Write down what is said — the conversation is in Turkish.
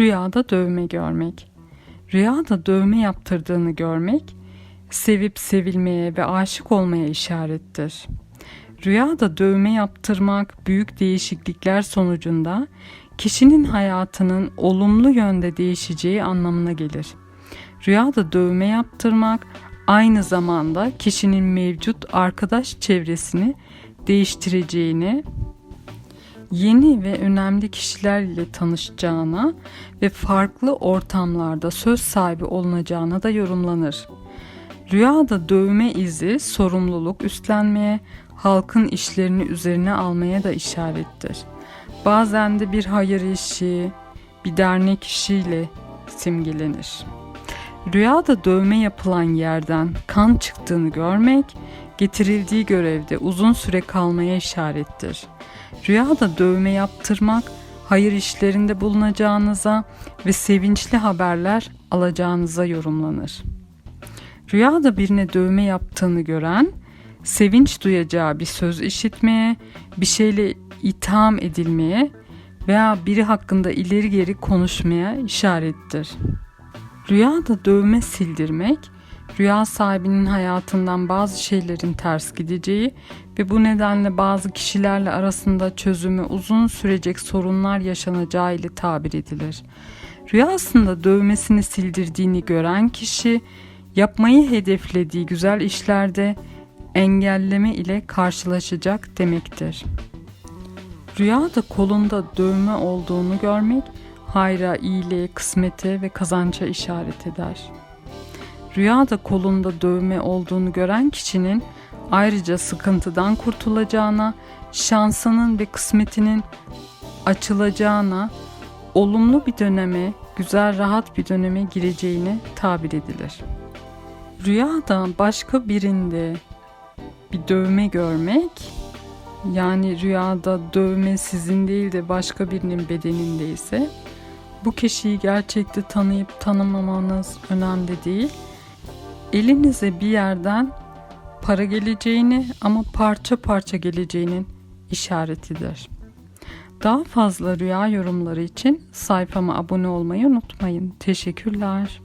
Rüyada dövme görmek. Rüyada dövme yaptırdığını görmek, sevip sevilmeye ve aşık olmaya işarettir. Rüyada dövme yaptırmak büyük değişiklikler sonucunda kişinin hayatının olumlu yönde değişeceği anlamına gelir. Rüyada dövme yaptırmak aynı zamanda kişinin mevcut arkadaş çevresini değiştireceğini, yeni ve önemli kişilerle tanışacağına ve farklı ortamlarda söz sahibi olunacağına da yorumlanır. Rüyada dövme izi sorumluluk üstlenmeye, halkın işlerini üzerine almaya da işarettir. Bazen de bir hayır işi, bir dernek işiyle simgelenir. Rüyada dövme yapılan yerden kan çıktığını görmek, getirildiği görevde uzun süre kalmaya işarettir. Rüyada dövme yaptırmak, hayır işlerinde bulunacağınıza ve sevinçli haberler alacağınıza yorumlanır. Rüyada birine dövme yaptığını gören, sevinç duyacağı bir söz işitmeye, bir şeyle itham edilmeye veya biri hakkında ileri geri konuşmaya işarettir. Rüyada dövme sildirmek, rüya sahibinin hayatından bazı şeylerin ters gideceği ve bu nedenle bazı kişilerle arasında çözümü uzun sürecek sorunlar yaşanacağı ile tabir edilir. Rüyasında dövmesini sildirdiğini gören kişi yapmayı hedeflediği güzel işlerde engelleme ile karşılaşacak demektir. Rüyada kolunda dövme olduğunu görmek hayra, iyiliğe, kısmete ve kazanca işaret eder. Rüyada kolunda dövme olduğunu gören kişinin ayrıca sıkıntıdan kurtulacağına, şansının ve kısmetinin açılacağına, olumlu bir döneme, güzel rahat bir döneme gireceğine tabir edilir. Rüyada başka birinde bir dövme görmek, yani rüyada dövme sizin değil de başka birinin bedenindeyse, bu kişiyi gerçekte tanıyıp tanımamanız önemli değil. Elinize bir yerden para geleceğini ama parça parça geleceğinin işaretidir. Daha fazla rüya yorumları için sayfama abone olmayı unutmayın. Teşekkürler.